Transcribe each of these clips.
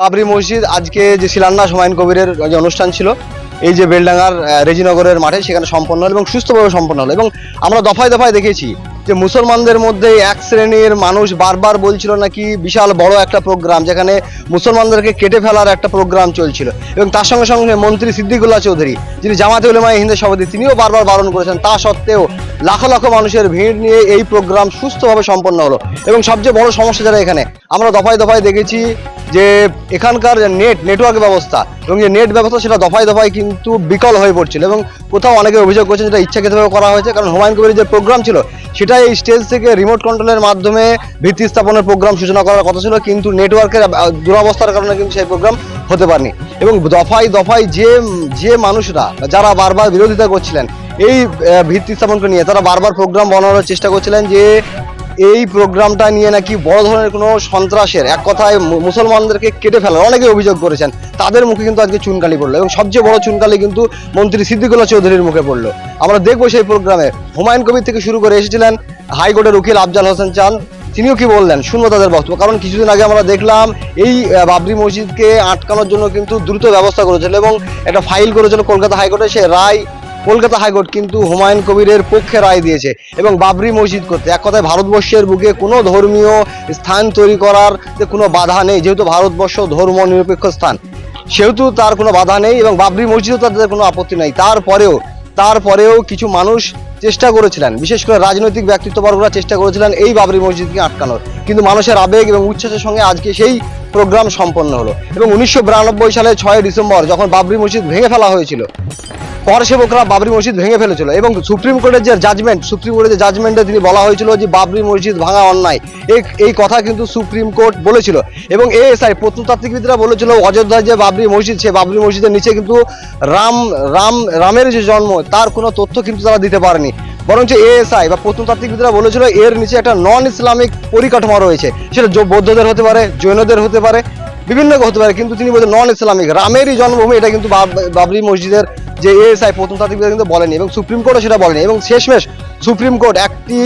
বাবরি মসজিদ, আজকে যে শিলান্যাস হুমায়ুন কবিরের যে অনুষ্ঠান ছিল, এই যে বেলডাঙ্গার রেজিনগরের মাঠে সেখানে সম্পন্ন হলো এবং সুস্থভাবে সম্পন্ন হলো এবং আমরা দফায় দফায় দেখেছি যে মুসলমানদের মধ্যে এক শ্রেণির মানুষ বারবার বলছিল নাকি বিশাল বড় একটা প্রোগ্রাম, যেখানে মুসলমানদেরকে কেটে ফেলার একটা প্রোগ্রাম চলছিল এবং তার সঙ্গে সঙ্গে মন্ত্রী সিদ্দিকুল্লাহ চৌধুরী, যিনি জামাতে উলেমায় হিন্দের সভাপতি, তিনিও বারবার বারণ করেছেন। তা সত্ত্বেও লাখো লাখো মানুষের ভিড় নিয়ে এই প্রোগ্রাম সুস্থভাবে সম্পন্ন হলো। এবং সবচেয়ে বড় সমস্যা যারা এখানে, আমরা দফায় দফায় দেখেছি যে এখানকার নেট নেটওয়ার্ক ব্যবস্থা এবং যে নেট ব্যবস্থা, সেটা দফায় দফায় কিন্তু বিকল হয়ে পড়ছিল এবং কোথাও অনেকে অভিযোগ করছেন যেটা ইচ্ছাকৃতভাবে করা হয়েছে। কারণ হুমায়ুন কবিরের যে প্রোগ্রাম ছিল সেটা এই স্টেজ থেকে রিমোট কন্ট্রোলের মাধ্যমে ভিত্তি স্থাপনের প্রোগ্রাম সূচনা করার কথা ছিল, কিন্তু নেটওয়ার্কের দুরবস্থার কারণে কিন্তু সেই প্রোগ্রাম হতে পারেনি। এবং দফায় দফায় যে যে মানুষরা, যারা বারবার বিরোধিতা করছিলেন এই ভিত্তি স্থাপনকে নিয়ে। তারা বারবার প্রোগ্রাম বানানোর চেষ্টা করছিলেন যে এই প্রোগ্রামটা নিয়ে নাকি বড় ধরনের কোনো সন্ত্রাসের, এক কথায় মুসলমানদেরকে কেটে ফেলার। অনেকে অভিযোগ করেছেন, তাদের মুখে কিন্তু আজকে চুনকালি পড়ল এবং সবচেয়ে বড় চুনকালি কিন্তু মন্ত্রী সিদ্দিকুল্লাহ চৌধুরীর মুখে পড়ল। আমরা দেখব সেই প্রোগ্রামে হুমায়ুন কবির থেকে শুরু করে এসেছিলেন হাইকোর্টের উকিল আফজাল হোসেন চান তিনিও কি বললেন? শুনব তাদের বক্তব্য। কারণ কিছুদিন আগে আমরা দেখলাম এই বাবরি মসজিদকে আটকানোর জন্য কিন্তু দ্রুত ব্যবস্থা করেছিল এবং একটা ফাইল করেছিল কলকাতা হাইকোর্টে। সে রায় কলকাতা হাইকোর্ট কিন্তু হুমায়ুন কবিরের পক্ষে রায় দিয়েছে এবং বাবরি মসজিদ করতে। এক কথায় ভারতবর্ষের বুকে কোনো ধর্মীয় স্থান তৈরি করার কোনো বাধা নেই, যেহেতু ভারতবর্ষ ধর্ম নিরপেক্ষ স্থান। সেহেতু তার কোনো বাধা নেই এবং বাবরি মসজিদও তাদের কোনো আপত্তি নেই। তারপরেও তারপরেও কিছু মানুষ চেষ্টা করেছিলেন, বিশেষ করে রাজনৈতিক ব্যক্তিত্ববর্গরা চেষ্টা করেছিলেন এই বাবরি মসজিদকে আটকানোর। কিন্তু মানুষের আবেগ এবং উচ্ছ্বাসের সঙ্গে আজকে সেই প্রোগ্রাম সম্পন্ন হলো। এবং উনিশশো বিরানব্বই সালে ছয় ডিসেম্বর যখন বাবরি মসজিদ ভেঙে ফেলা হয়েছিল পর সেবকরা বাবরি মসজিদ ভেঙে ফেলেছিল এবং সুপ্রিম কোর্টের যে জাজমেন্ট সুপ্রিম কোর্টের যে জাজমেন্টে তিনি বলা হয়েছিল যে বাবরি মসজিদ ভাঙা অন্যায়। এই এই কথা কিন্তু সুপ্রিম কোর্ট বলেছিল। এবং এএসআই প্রত্নতাত্ত্বিকবিদরা বলেছিল, অযোধ্যায় যে বাবরি মসজিদ সে বাবরি মসজিদের নিচে কিন্তু রাম রাম, রামের যে জন্ম, তার কোনো তথ্য কিন্তু তারা দিতে পারেনি। বরঞ্চ এএসআই বা প্রত্নতাত্ত্বিকবিদরা বলেছিল, এর নিচে একটা নন ইসলামিক পরিকাঠামো রয়েছে। সেটা বৌদ্ধদের হতে পারে, জৈনদের হতে পারে, বিভিন্ন হতে পারে। কিন্তু তিনি বলছেন নন ইসলামিক রামেরই জন্মভূমি, এটা কিন্তু বাব- বাবরি মসজিদের যে এএসআই প্রত্নতাত্ত্বিকরা কিন্তু বলেনি এবং সুপ্রিম কোর্টও সেটা বলেনি এবং শেষমেশ সুপ্রিম কোর্ট একটি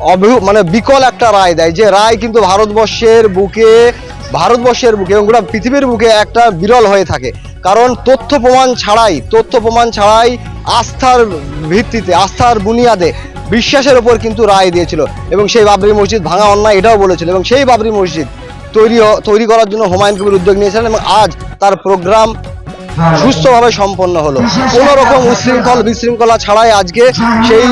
অভি- মানে বিকল একটা রায় দেয় যে রায় কিন্তু ভারতবর্ষের বুকে ভারতবর্ষের বুকে এবং গোটা পৃথিবীর বুকে একটা বিরল হয়ে থাকে। কারণ তথ্য প্রমাণ ছাড়াই, তথ্য প্রমাণ ছাড়াই আস্থার ভিত্তিতে, আস্থার বুনিয়াদে বিশ্বাসের ওপর কিন্তু রায় দিয়েছিল এবং সেই বাবরি মসজিদ ভাঙা অন্যায় এটাও বলেছিল এবং সেই বাবরি মসজিদ তৈরি তৈরি করার জন্য হুমায়ুন কবির উদ্যোগ নিয়েছিলেন এবং আজ তার প্রোগ্রাম সুস্থভাবে সম্পন্ন হলো। কোনো রকম উশৃঙ্খল বিশৃঙ্খলা ছাড়াই আজকে সেই